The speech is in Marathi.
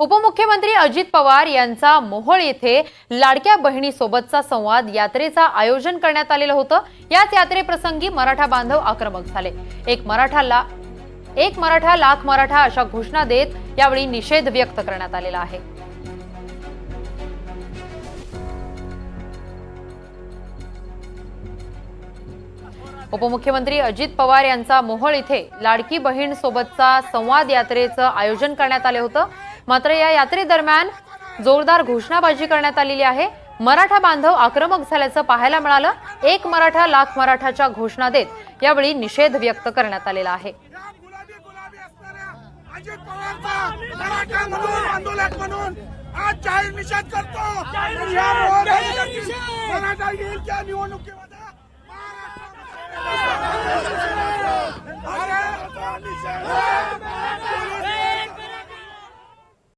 उपमुख्यमंत्री अजित पवार यांचा मोहोळ येथे लाडक्या बहिणीसोबतचा संवाद यात्रेचा आयोजन करण्यात आलेलं होतं. याच यात्रेप्रसंगी मराठा बांधव आक्रमक झाले. एक मराठाला एक मराठा लाख मराठा अशा घोषणा देत यावेळी निषेध व्यक्त करण्यात आलेला आहे. उपमुख्यमंत्री अजित पवार यांचा मोहोळ इथे लाडकी बहीण सोबतचा संवाद यात्रेचं आयोजन करण्यात आले होतं. मात्र या यात्रेदरम्यान जोरदार घोषणाबाजी करण्यात आलेली आहे. मराठा बांधव आक्रमक झाल्याचं पाहायला मिळालं. एक मराठा लाख मराठाच्या घोषणा देत यावेळी निषेध व्यक्त करण्यात आलेला आहे. या गुलाबी गुलाबी असणाऱ्या अजित पवारचा मराठा म्हणून आंदोलक म्हणून आज जाहीर निषेध. करतो निवडणुकीमध्ये.